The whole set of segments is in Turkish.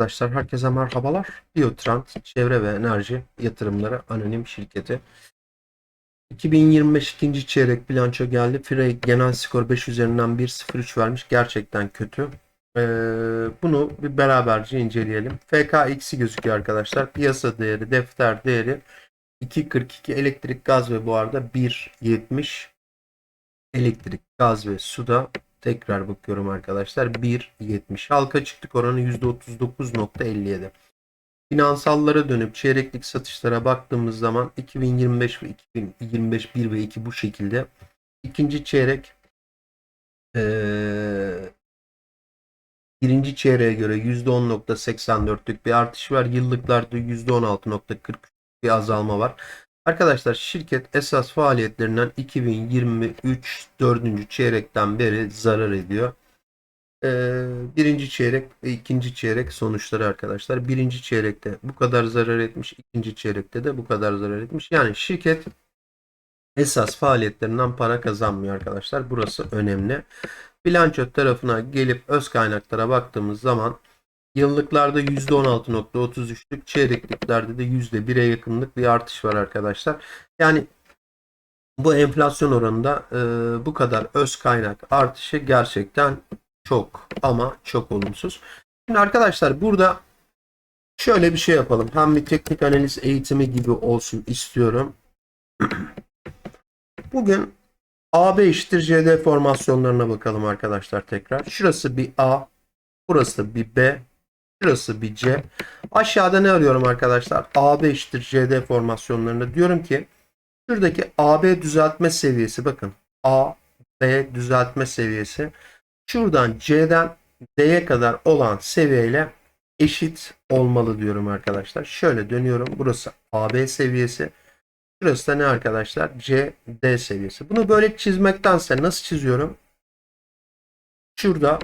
Arkadaşlar herkese merhabalar. Biotrend Çevre ve Enerji Yatırımları Anonim Şirketi. 2025 ikinci çeyrek bilanço geldi. Frey genel skor 5 üzerinden 1.03 vermiş. Gerçekten kötü. Ee, bunu bir beraberce inceleyelim. FKX'i gözüküyor arkadaşlar. Piyasa değeri, defter değeri 2.42 elektrik, gaz ve bu arada 1.70 elektrik, gaz ve suda Tekrar bakıyorum arkadaşlar. 1.70. Halka açıklık oranı %39.57. Finansallara dönüp çeyreklik satışlara baktığımız zaman 2025 ve 2025 1 ve 2 bu şekilde. İkinci çeyrek eee, birinci çeyreğe göre %10.84'lük bir artış var. Yıllıklarda %16.40 bir azalma var. Arkadaşlar şirket esas faaliyetlerinden 2023 4. çeyrekten beri zarar ediyor. Ee, birinci çeyrek ve ikinci çeyrek sonuçları arkadaşlar. Birinci çeyrekte bu kadar zarar etmiş. ikinci çeyrekte de bu kadar zarar etmiş. Yani şirket esas faaliyetlerinden para kazanmıyor arkadaşlar. Burası önemli. Bilanço tarafına gelip öz kaynaklara baktığımız zaman Yıllıklarda %16.33'lük, çeyrekliklerde de %1'e yakınlık bir artış var arkadaşlar. Yani bu enflasyon oranında e, bu kadar öz kaynak artışı gerçekten çok ama çok olumsuz. Şimdi arkadaşlar burada şöyle bir şey yapalım. Hem bir teknik analiz eğitimi gibi olsun istiyorum. Bugün AB eşittir CD formasyonlarına bakalım arkadaşlar tekrar. Şurası bir A, burası bir B, Şurası bir C. Aşağıda ne arıyorum arkadaşlar? AB eşittir CD formasyonlarında. Diyorum ki şuradaki AB düzeltme seviyesi bakın. A, B düzeltme seviyesi. Şuradan C'den D'ye kadar olan seviyeyle eşit olmalı diyorum arkadaşlar. Şöyle dönüyorum. Burası AB seviyesi. Şurası da ne arkadaşlar? C, D seviyesi. Bunu böyle çizmektense nasıl çiziyorum? Şurada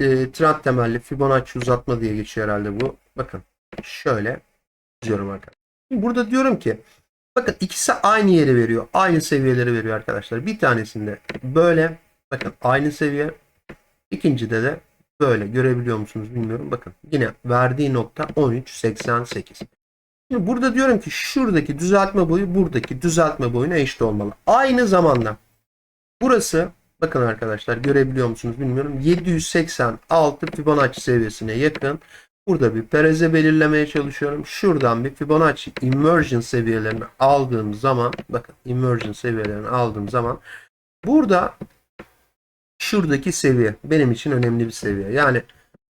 e, trend temelli Fibonacci uzatma diye geçiyor herhalde bu. Bakın şöyle çiziyorum arkadaşlar. Burada diyorum ki bakın ikisi aynı yeri veriyor. Aynı seviyeleri veriyor arkadaşlar. Bir tanesinde böyle bakın aynı seviye. İkincide de böyle görebiliyor musunuz bilmiyorum. Bakın yine verdiği nokta 13.88. Şimdi burada diyorum ki şuradaki düzeltme boyu buradaki düzeltme boyuna eşit olmalı. Aynı zamanda burası Bakın arkadaşlar görebiliyor musunuz bilmiyorum. 786 Fibonacci seviyesine yakın. Burada bir pereze belirlemeye çalışıyorum. Şuradan bir Fibonacci inversion seviyelerini aldığım zaman bakın inversion seviyelerini aldığım zaman burada şuradaki seviye benim için önemli bir seviye. Yani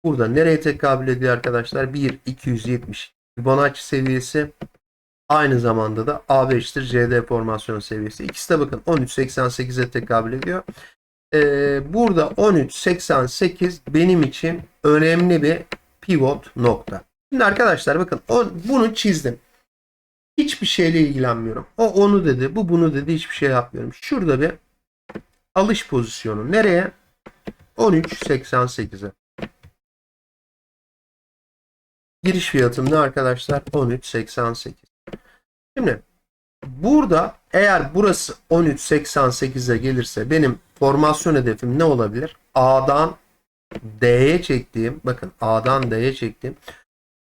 burada nereye tekabül ediyor arkadaşlar? 1 270 Fibonacci seviyesi aynı zamanda da A5'tir CD formasyon seviyesi. İkisi de bakın 13.88'e tekabül ediyor. Ee, burada 13.88 benim için önemli bir pivot nokta. Şimdi arkadaşlar bakın o, bunu çizdim. Hiçbir şeyle ilgilenmiyorum. O onu dedi, bu bunu dedi, hiçbir şey yapmıyorum. Şurada bir alış pozisyonu. Nereye? 13.88'e. Giriş fiyatım ne arkadaşlar? 13.88. Şimdi burada eğer burası 13.88'e gelirse benim formasyon hedefim ne olabilir? A'dan D'ye çektiğim bakın A'dan D'ye çektiğim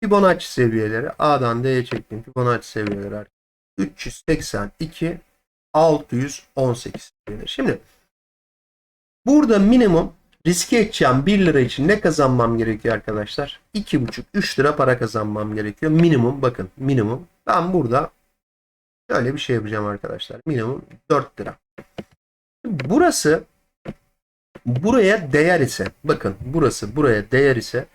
Fibonacci seviyeleri A'dan D'ye çektiğim Fibonacci seviyeleri 382 618 seviyeleri. Şimdi burada minimum riske edeceğim 1 lira için ne kazanmam gerekiyor arkadaşlar? 2,5-3 lira para kazanmam gerekiyor. Minimum bakın minimum. Ben burada şöyle bir şey yapacağım arkadaşlar. Minimum 4 lira. Burası buraya değer ise bakın burası buraya değer ise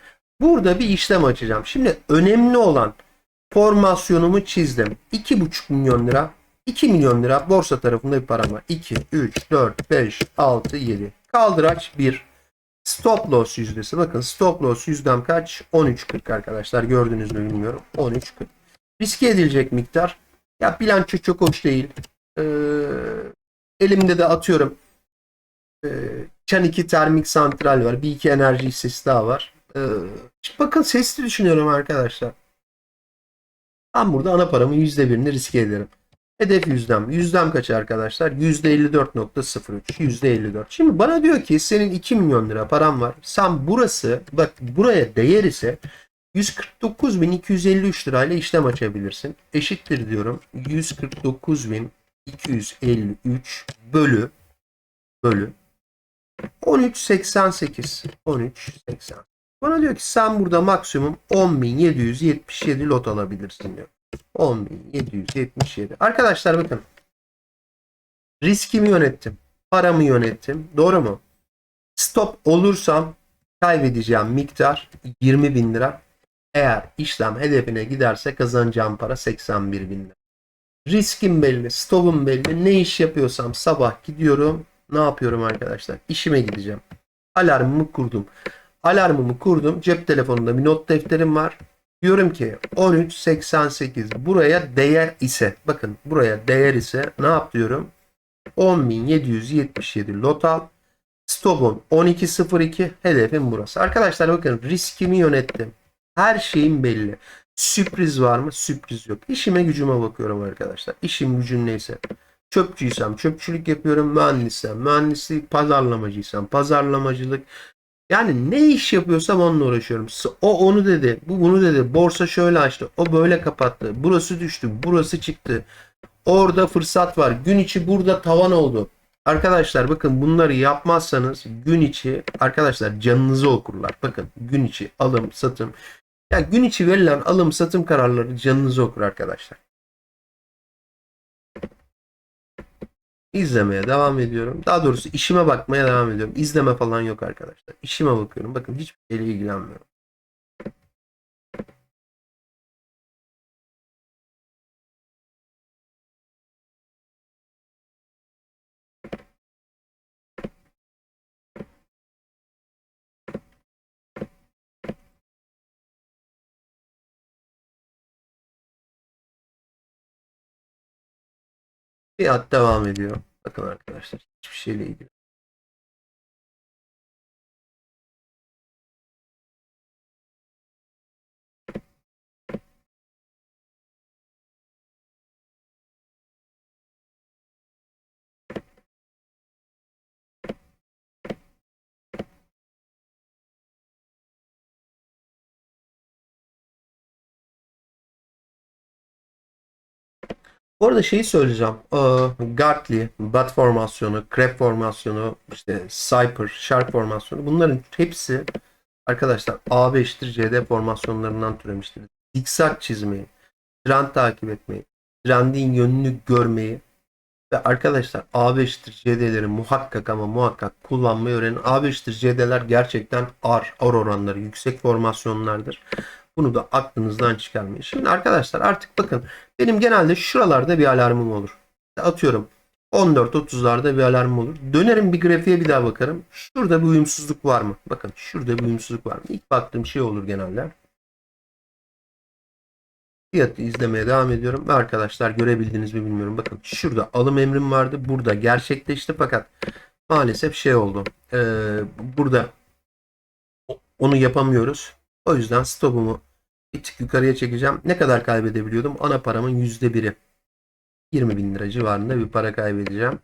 burada bir işlem açacağım. Şimdi önemli olan formasyonumu çizdim. 2,5 milyon lira 2 milyon lira borsa tarafında bir param var. 2, 3, 4, 5, 6, 7. Kaldıraç 1. Stop loss yüzdesi. Bakın stop loss yüzdem kaç? 13.40 arkadaşlar. Gördünüz mü bilmiyorum. 13.40. Riske edilecek miktar. Ya bilanço çok hoş değil. Ee, elimde de atıyorum ee, Çan 2 termik santral var. Bir iki enerji hissesi daha var. Ee, bakın sesli düşünüyorum arkadaşlar. Ben burada ana paramın %1'ini riske ederim. Hedef yüzdem. Yüzdem kaç arkadaşlar? %54.03. %54. Şimdi bana diyor ki senin 2 milyon lira param var. Sen burası bak buraya değer ise 149.253 lirayla işlem açabilirsin. Eşittir diyorum. 149.253 bölü bölü 13.88 13.80 bana diyor ki sen burada maksimum 10.777 lot alabilirsin diyor. 10.777 arkadaşlar bakın. Riskimi yönettim paramı yönettim. Doğru mu? Stop olursam kaybedeceğim miktar 20 bin lira. Eğer işlem hedefine giderse kazanacağım para 81 bin lira. Riskim belli stopum belli. Ne iş yapıyorsam sabah gidiyorum ne yapıyorum arkadaşlar? İşime gideceğim. Alarmımı kurdum. Alarmımı kurdum. Cep telefonunda bir not defterim var. Diyorum ki 13.88 buraya değer ise bakın buraya değer ise ne yap diyorum? 10.777 lot al. Stop'um 12.02 hedefim burası. Arkadaşlar bakın riskimi yönettim. Her şeyim belli. Sürpriz var mı? Sürpriz yok. İşime gücüme bakıyorum arkadaşlar. İşim gücüm neyse. Çöpçüysem çöpçülük yapıyorum. Mühendissem mühendislik, pazarlamacıysam pazarlamacılık. Yani ne iş yapıyorsam onunla uğraşıyorum. O onu dedi, bu bunu dedi. Borsa şöyle açtı, o böyle kapattı. Burası düştü, burası çıktı. Orada fırsat var. Gün içi burada tavan oldu. Arkadaşlar bakın bunları yapmazsanız gün içi arkadaşlar canınızı okurlar. Bakın gün içi alım satım. Ya gün içi verilen alım satım kararları canınızı okur arkadaşlar. İzlemeye devam ediyorum. Daha doğrusu işime bakmaya devam ediyorum. İzleme falan yok arkadaşlar. İşime bakıyorum. Bakın hiçbir şeyle ilgilenmiyorum. Fiyat devam ediyor. Bakın arkadaşlar hiçbir şeyle ilgili. Bu arada şeyi söyleyeceğim. Ee, Gartley, Bat formasyonu, Crab formasyonu, işte Cyper, Shark formasyonu bunların hepsi arkadaşlar AB eşittir CD formasyonlarından türemiştir. Zikzak çizmeyi, trend takip etmeyi, trendin yönünü görmeyi ve arkadaşlar AB eşittir CD'leri muhakkak ama muhakkak kullanmayı öğrenin. AB eşittir CD'ler gerçekten AR, AR oranları yüksek formasyonlardır. Bunu da aklınızdan çıkarmayın. Şimdi arkadaşlar artık bakın benim genelde şuralarda bir alarmım olur. Atıyorum 14.30'larda bir alarmım olur. Dönerim bir grafiğe bir daha bakarım. Şurada bir uyumsuzluk var mı? Bakın şurada bir uyumsuzluk var mı? İlk baktığım şey olur genelde. Fiyatı izlemeye devam ediyorum. Ve arkadaşlar görebildiğiniz mi bilmiyorum. Bakın şurada alım emrim vardı. Burada gerçekleşti fakat maalesef şey oldu. Ee, burada onu yapamıyoruz. O yüzden stopumu bir tık yukarıya çekeceğim. Ne kadar kaybedebiliyordum? Ana paramın %1'i. 20 bin lira civarında bir para kaybedeceğim.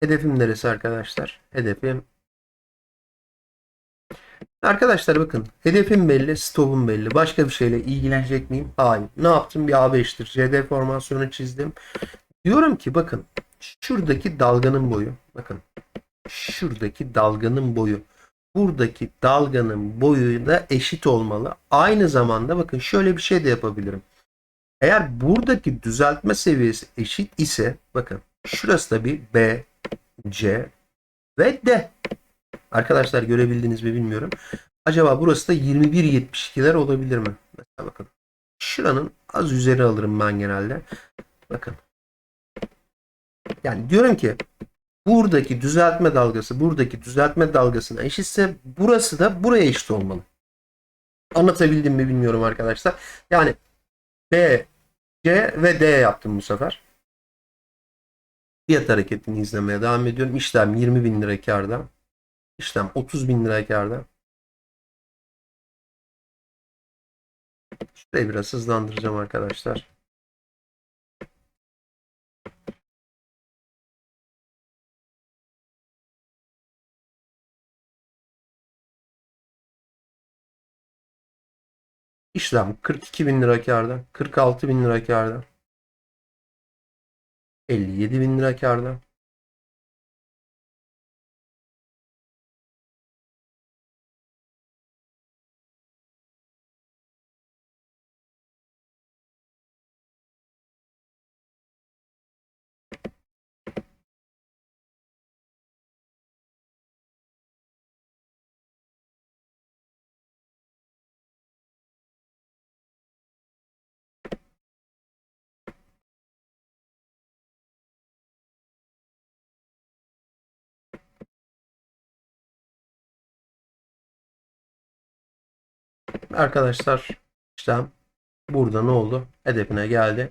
Hedefim neresi arkadaşlar? Hedefim Arkadaşlar bakın hedefim belli, stopum belli. Başka bir şeyle ilgilenecek miyim? Hayır. Ne yaptım? Bir A5'tir. CD formasyonu çizdim. Diyorum ki bakın şuradaki dalganın boyu. Bakın şuradaki dalganın boyu buradaki dalganın boyu da eşit olmalı. Aynı zamanda bakın şöyle bir şey de yapabilirim. Eğer buradaki düzeltme seviyesi eşit ise bakın şurası da bir B, C ve D. Arkadaşlar görebildiniz mi bilmiyorum. Acaba burası da 21.72'ler olabilir mi? Mesela bakın. Şuranın az üzeri alırım ben genelde. Bakın. Yani diyorum ki buradaki düzeltme dalgası buradaki düzeltme dalgasına eşitse burası da buraya eşit olmalı. Anlatabildim mi bilmiyorum arkadaşlar. Yani B, C ve D yaptım bu sefer. Fiyat hareketini izlemeye devam ediyorum. İşlem 20 bin lira karda. İşlem 30 bin lira karda. Şurayı biraz hızlandıracağım arkadaşlar. İşlem 42 bin lira karda. 46 bin lira karda. 57 bin lira karda. Arkadaşlar işlem burada ne oldu? Hedefine geldi.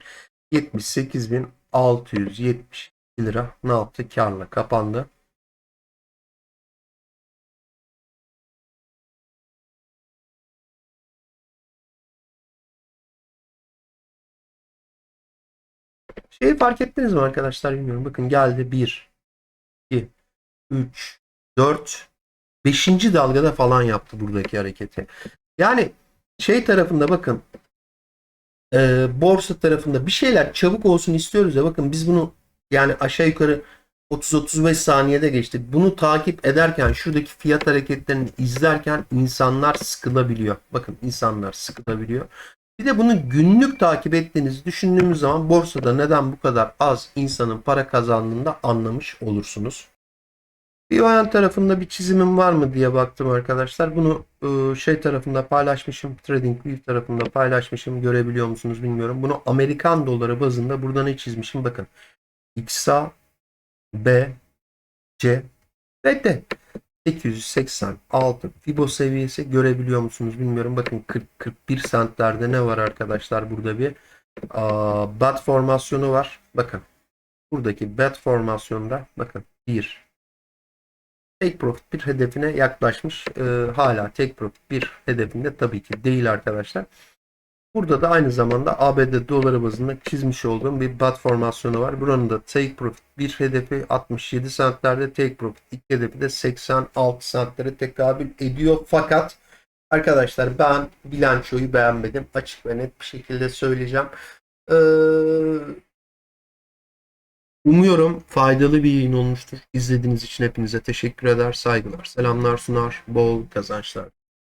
78.670 lira ne yaptı? Karla kapandı. Şeyi fark ettiniz mi arkadaşlar bilmiyorum. Bakın geldi 1, 2, 3, 4, 5. dalgada falan yaptı buradaki hareketi. Yani şey tarafında bakın e, borsa tarafında bir şeyler çabuk olsun istiyoruz ya bakın biz bunu yani aşağı yukarı 30-35 saniyede geçtik. Bunu takip ederken şuradaki fiyat hareketlerini izlerken insanlar sıkılabiliyor. Bakın insanlar sıkılabiliyor. Bir de bunu günlük takip ettiğinizi düşündüğümüz zaman borsada neden bu kadar az insanın para kazandığını anlamış olursunuz. Bir bayan tarafında bir çizimim var mı diye baktım arkadaşlar. Bunu e, şey tarafında paylaşmışım. TradingView tarafında paylaşmışım. Görebiliyor musunuz bilmiyorum. Bunu Amerikan doları bazında burada ne çizmişim? Bakın. XA, B, C ve D. 886 Fibo seviyesi görebiliyor musunuz bilmiyorum. Bakın 40-41 sentlerde ne var arkadaşlar? Burada bir aa, bat formasyonu var. Bakın. Buradaki bat formasyonda bakın 1 Take profit bir hedefine yaklaşmış. Ee, hala take profit bir hedefinde tabii ki değil arkadaşlar. Burada da aynı zamanda ABD doları bazında çizmiş olduğum bir bat formasyonu var. Buranın da take profit bir hedefi 67 centlerde take profit iki hedefi de 86 centlere tekabül ediyor. Fakat arkadaşlar ben bilançoyu beğenmedim. Açık ve net bir şekilde söyleyeceğim. Ee, Umuyorum faydalı bir yayın olmuştur. İzlediğiniz için hepinize teşekkür eder, saygılar, selamlar sunar, bol kazançlar.